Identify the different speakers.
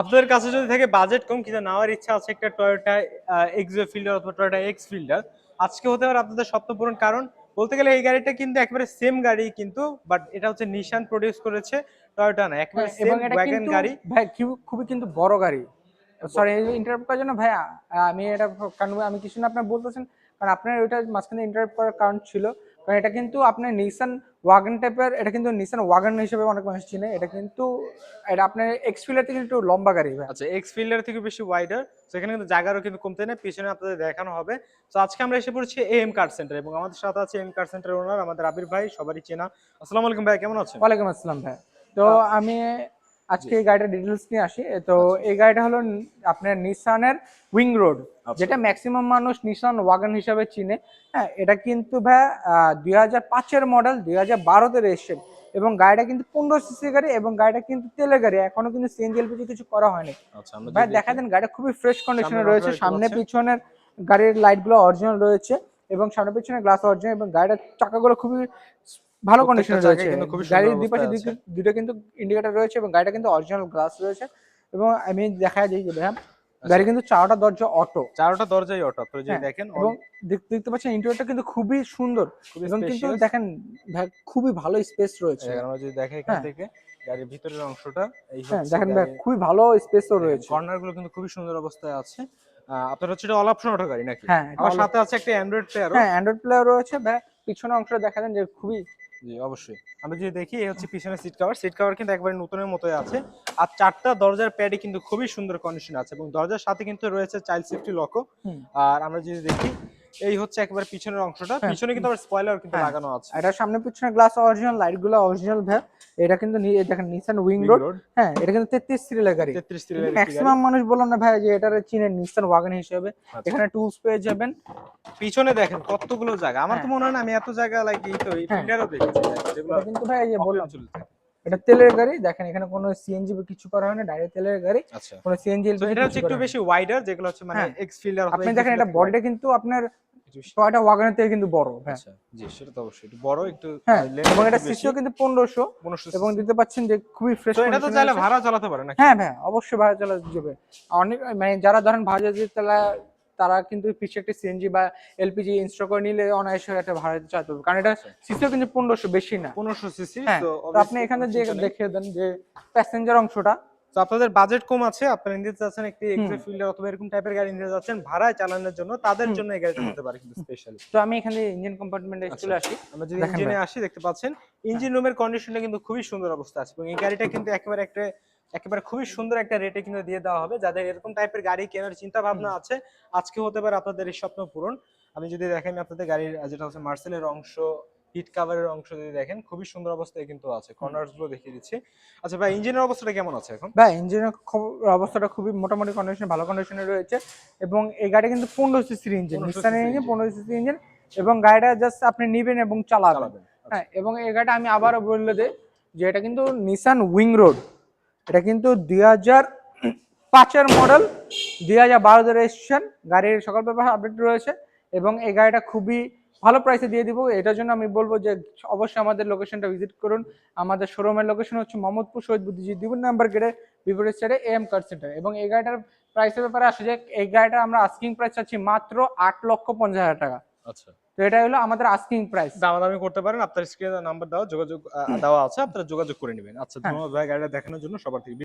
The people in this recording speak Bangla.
Speaker 1: আপনাদের কাছে যদি থাকে বাজেট কম কিন্তু নেওয়ার ইচ্ছা আছে একটা টয়োটা এক্সো ফিল্ডার অথবা টয়োটা এক্স ফিল্ডার আজকে হতে পারে আপনাদের স্বপ্ন পূরণ। কারণ বলতে গেলে এই গাড়িটা কিন্তু একেবারে সেম গাড়ি কিন্তু বাট এটা হচ্ছে নিশান প্রডিউস করেছে টয়োটা না একেবারে
Speaker 2: হ্যাঁ,
Speaker 1: সেম ওয়াগন গাড়ি।
Speaker 2: ভাই খুব- খুবই কিন্তু বড় গাড়ি। সরি ইন্টারাপ্ট করার জন্য ভাইয়া আমি এটা কারণ আমি কিছু না আপনার বলতেছেন কারণ আপনার ওইটা মাঝখানে ইন্টারাপ্ট করার কারণ ছিল। কারণ এটা কিন্তু আপনার নিসান ওয়াগন টাইপের এটা কিন্তু নিসান ওয়াগন হিসেবে অনেক মানুষ চিনে। এটা কিন্তু এটা আপনার এক্স ফিল্ডার থেকে একটু লম্বা গাড়ি ভাই।
Speaker 1: আচ্ছা এক্স ফিল্ডার থেকে বেশি ওয়াইডার সেখানে কিন্তু জায়গারও কিন্তু কমতে নেই পিছনে আপনাদের দেখানো হবে। তো আজকে আমরা এসে পড়ছি এ এম কার সেন্টার এবং আমাদের সাথে আছে এম কার সেন্টার ওনার আমাদের আবির ভাই সবারই চেনা। আসসালামু আলাইকুম ভাই কেমন আছেন?
Speaker 2: ওয়ালাইকুম আসসালাম ভাই। তো আমি আজকে এই গাড়িটার ডিটেলস নিয়ে আসি। তো এই গাড়িটা হলো আপনার নিসানের উইং রোড যেটা ম্যাক্সিমাম মানুষ নিসান ওয়াগন হিসাবে চিনে। হ্যাঁ এটা কিন্তু ভাই দুই হাজার পাঁচের মডেল দুই হাজার বারোতে রেজিস্ট্রেড এবং গাড়িটা কিন্তু পনেরো সিসি গাড়ি এবং গাড়িটা কিন্তু তেলের গাড়ি এখনও কিন্তু সিএনজি এলপিজি কিছু করা হয়নি।
Speaker 1: আচ্ছা
Speaker 2: ভাই দেখা দেন গাড়িটা খুবই ফ্রেশ কন্ডিশনে রয়েছে সামনে পিছনের গাড়ির লাইটগুলো অরিজিনাল রয়েছে এবং সামনে পিছনে গ্লাস অরিজিনাল এবং গাড়িটার চাকাগুলো খুবই ভালো কন্ডিশনে রয়েছে। গাড়ির দুই পাশে দুটো কিন্তু ইন্ডিকেটর রয়েছে এবং গাড়িটা কিন্তু অরিজিনাল গ্লাস রয়েছে এবং আমি দেখা যায় যে ভাইয়া গাড়ি কিন্তু চারটা দরজা অটো
Speaker 1: চারোটা দরজাই অটো আপনারা যদি
Speaker 2: হ্যাঁ,
Speaker 1: দেখেন
Speaker 2: এবং দেখ- দেখতে পাচ্ছেন ইন্টেরিয়রটা কিন্তু খুবই সুন্দর এবং কিন্তু দেখেন ভাই খুবই ভালো স্পেস রয়েছে।
Speaker 1: আমরা যদি দেখে এখান
Speaker 2: হ্যাঁ।
Speaker 1: থেকে গাড়ির ভিতরের অংশটা এই
Speaker 2: হ্যাঁ দেখেন ভাই খুবই ভালো স্পেসও রয়েছে।
Speaker 1: কর্নারগুলো কিন্তু খুবই সুন্দর অবস্থায় আছে। আপনার হচ্ছে এটা অল অপশন অটো গাড়ি নাকি?
Speaker 2: হ্যাঁ
Speaker 1: আমার সাথে আছে একটা অ্যান্ড্রয়েড প্লেয়ারও
Speaker 2: হ্যাঁ অ্যান্ড্রয়েড প্লেয়ার রয়েছে। ভাই পিছনে অংশটা দেখা যান যে খুবই
Speaker 1: জি অবশ্যই। আমরা যদি দেখি এই হচ্ছে পিছনে সিট কভার সিট কভার কিন্তু একবারে নতুনের মতোই আছে। আর চারটা দরজার প্যাডই কিন্তু খুবই সুন্দর কন্ডিশন আছে এবং দরজার সাথে কিন্তু রয়েছে চাইল্ড সেফটি লকও আর আমরা যদি দেখি এই হচ্ছে একবার পিছনের অংশটা।
Speaker 2: হ্যাঁ।
Speaker 1: পিছনে কিন্তু আবার স্পয়লার কিন্তু
Speaker 2: হ্যাঁ।
Speaker 1: লাগানো আছে।
Speaker 2: এটা সামনে পিছনে গ্লাস অরিজিনাল লাইটগুলো অরিজিনাল ভাই। এটা কিন্তু দেখেন নিসান উইং রোড হ্যাঁ এটা কিন্তু তেত্রিশ সিরিয়ালের গাড়ি। ম্যাক্সিমাম মানুষ বললাম না ভাই যে এটার চিনে নিসান ওয়াগন হিসেবে
Speaker 1: আচ্ছা।
Speaker 2: এখানে টুলস পেয়ে যাবেন।
Speaker 1: পিছনে দেখেন কতগুলো জায়গা। আমার তো
Speaker 2: হ্যাঁ।
Speaker 1: মনে হয় না আমি এত জায়গা লাইক এই তো এই
Speaker 2: হ্যাঁ।
Speaker 1: ফিল্ডারও দেখেছি
Speaker 2: কিন্তু ভাই যে বললাম এটা তেলের গাড়ি। দেখেন এখানে কোনো সিএনজি কিছু করা হয় না ডাইরেক্ট তেলের গাড়ি।
Speaker 1: আচ্ছা।
Speaker 2: কোনো সিএনজি
Speaker 1: এটা হচ্ছে একটু বেশি ওয়াইডার যেগুলো হচ্ছে মানে
Speaker 2: হ্যাঁ।
Speaker 1: এক্স ফিল্ডার
Speaker 2: আপনি দেখেন এটা বডিটা কিন্তু আপনার টয়টা ওয়াগনের থেকে কিন্তু বড় হ্যাঁ।
Speaker 1: আচ্ছা জি সেটা তো অবশ্যই। একটু বড় একটু
Speaker 2: হ্যাঁ এবং এটা সিসিও কিন্তু পনেরোশো
Speaker 1: 1500
Speaker 2: এবং দিতে পাচ্ছেন যে খুবই ফ্রেশ
Speaker 1: তো এটা তো চাইলে ভাড়া চালাতে পারে না
Speaker 2: হ্যাঁ ভাই অবশ্যই ভাড়া চালা যাবে। অনেক মানে যারা ধরেন ভাড়া তারা তারা কিন্তু পিছিয়ে একটা সিএনজি বা এলপিজি ইনস্টল করে নিলে অনায়াসে একটা ভাড়া চাইতে হবে কারণ এটা সিসিও কিন্তু পনেরোশো বেশি না।
Speaker 1: 1500 সিসি
Speaker 2: হ্যাঁ
Speaker 1: তো
Speaker 2: আপনি এখানে যে দেখিয়ে দেন যে প্যাসেঞ্জার অংশটা
Speaker 1: তো আপনাদের বাজেট কম আছে আপনারা নিতে চাচ্ছেন একটি এক্সে ফিল্ডার অথবা এরকম টাইপের গাড়ি নিতে যাচ্ছেন ভাড়ায় চালানোর জন্য তাদের জন্য এই গাড়িটা হতে পারে কিন্তু স্পেশালি
Speaker 2: তো আমি এখানে ইঞ্জিন কম্পার্টমেন্টে। চলে আসি।
Speaker 1: আমরা যদি ইঞ্জিনে আসি দেখতে পাচ্ছেন ইঞ্জিন রুমের কন্ডিশনটা কিন্তু খুবই সুন্দর অবস্থা আছে এবং এই গাড়িটা কিন্তু একেবারে একটা একেবারে খুবই সুন্দর একটা রেটে কিন্তু দিয়ে দেওয়া হবে যাদের এরকম টাইপের গাড়ি কেনার চিন্তা ভাবনা আছে আজকে হতে পারে আপনাদের এই স্বপ্ন পূরণ। আমি যদি দেখেন আপনাদের গাড়ির যেটা হচ্ছে মার্সেলের অংশ হিট কাভারের অংশ যদি দেখেন খুবই সুন্দর অবস্থায় কিন্তু আছে। কর্নার্সগুলো দেখিয়ে দিচ্ছি। আচ্ছা ভাই ইঞ্জিনের অবস্থাটা কেমন আছে এখন?
Speaker 2: ভাই ইঞ্জিনের অবস্থাটা খুবই মোটামুটি কন্ডিশন ভালো কন্ডিশনে রয়েছে। এবং এই গাড়ি কিন্তু পনেরো সিসির ইঞ্জিন
Speaker 1: 15
Speaker 2: নিসানের ইঞ্জিন। পনেরো সিসির ইঞ্জিন এবং গাড়িটা জাস্ট আপনি নিবেন এবং চালাবেন।
Speaker 1: আচ্ছা।
Speaker 2: হ্যাঁ এবং এই গাড়িটা আমি আবারও বললে দিই যে এটা কিন্তু নিসান উইং রোড এটা কিন্তু দুই হাজার পাঁচের মডেল দুই হাজার বারোতে রেজিস্ট্রেশন গাড়ির সকল ব্যাপার আপডেট রয়েছে। এবং এই গাড়িটা খুবই ভালো প্রাইসে দিয়ে দিব। এটার জন্য আমি বলব যে অবশ্যই আমাদের লোকেশনটা ভিজিট করুন। আমাদের শোরুমের লোকেশন হচ্ছে মোহাম্মদপুর শহীদ বুদ্ধিজীবী দিবন নাম্বার গেটে বিপরীত সাইডে এম কার সেন্টার এবং এই গাড়িটার প্রাইসের ব্যাপারে আসে যে এই গাড়িটা আমরা আস্কিং প্রাইস চাচ্ছি মাত্র আট লক্ষ পঞ্চাশ হাজার টাকা।
Speaker 1: আচ্ছা।
Speaker 2: তো এটা হলো আমাদের আস্কিং প্রাইস
Speaker 1: দামাদামি করতে পারেন আপনার স্ক্রিনে নাম্বার দেওয়া যোগাযোগ দেওয়া আছে আপনারা যোগাযোগ করে নেবেন। আচ্ছা
Speaker 2: হ্যাঁ।
Speaker 1: ধন্যবাদ ভাই গাড়িটা দেখানোর জন্য সবার থেকে।